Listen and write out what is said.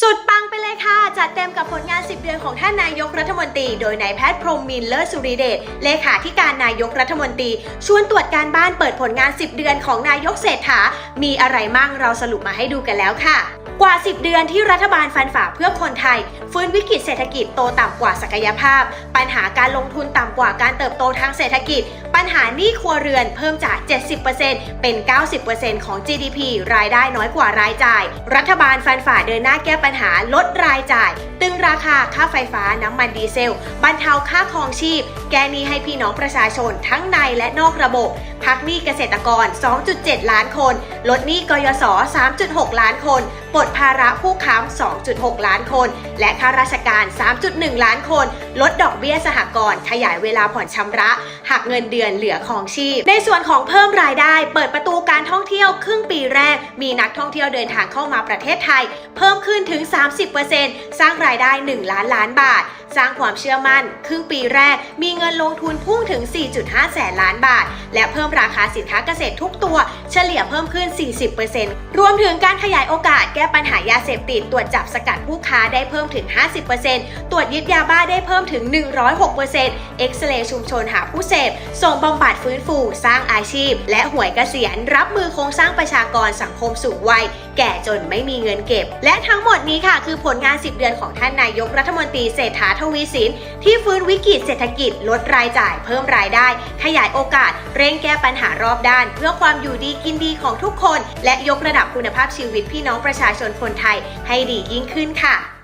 สุดปังไปเลยค่ะ จัดเต็มกับผลงาน 10 เดือนของท่านนายกรัฐมนตรี โดยนายแพทย์พรมมินเลิศสุริเดชเลขาธิการนายกรัฐมนตรี ชวนตรวจการบ้านเปิดผลงาน 10 เดือนของนายกเศรษฐา มีอะไรมั่งเราสรุปมาให้ดูกันแล้วค่ะ กว่า 10 เดือนที่รัฐบาลฟันฝ่าเพื่อคนไทย ฟื้นวิกฤตเศรษฐกิจโตต่ำกว่าศักยภาพ ปัญหาการลงทุนต่ำกว่าการเติบโตทางเศรษฐกิจ ปัญหาหนี้ครัวเรือนเพิ่มจาก 70%เป็น 90%ของ GDP รายได้น้อยกว่ารายจ่าย รัฐบาลฟันฝ่าเดินหน้าแก้ปัญหาลดรายจ่าย ตึงราคาค่าไฟฟ้าน้ำมันดีเซล บรรเทาค่าครองชีพ แก้หนี้ให้พี่น้องประชาชนทั้งในและนอกระบบ พักหนี้เกษตรกร 2.7 ล้านคน ลดหนี้กยศ 3.6 ล้านคน ปลดภาระผู้ค้ำ 2.6 ล้านคน และข้าราชการ 3.1 ล้านคน ลดดอกเบี้ยสหกรณ์ขยายเวลาผ่อนชำระหักเงินเดือนเหลือของชีพ ในส่วนของเพิ่มรายได้ เปิดประตูการท่องเที่ยวครึ่งปีแรก มีนักท่องเที่ยวเดินทางเข้ามาประเทศไทย เพิ่มขึ้นถึง 30%สร้างรายได้ 1 ล้านล้านบาท สร้างความเชื่อมั่น ครึ่งปีแรกมีเงินลงทุนพุ่งถึง 4.5 แสนล้านบาท และเพิ่มราคาสินค้าเกษตรทุกตัว เฉลี่ยเพิ่มขึ้น 40%รวมถึงการขยายโอกาสแก้ปัญหายาเสพติดตรวจจับสกัดผู้ค้าได้เพิ่มถึง 50%ตรวจยึดยาบ้าได้เพิ่มถึง 106%เอ็กซเรย์ชุมชนหาผู้เสพ ส่งบำบัดฟื้นฟู สร้างอาชีพ และหวยเกษียณรับมือโครงสร้างประชากรสังคมสูงวัย แก่จนไม่มีเงินเก็บ และทั้งหมดนี้ค่ะ คือผลงาน 10 เดือนของท่านนายกรัฐมนตรีเศรษฐาทวีสินที่ฟื้นวิกฤตเศรษฐกิจลดรายจ่ายเพิ่มรายได้ ขยายโอกาส เร่งแก้ปัญหารอบด้าน เพื่อความอยู่ดีกินดีของทุกคน และยกระดับคุณภาพชีวิตพี่น้องประชาชนคนไทยให้ดียิ่งขึ้นค่ะ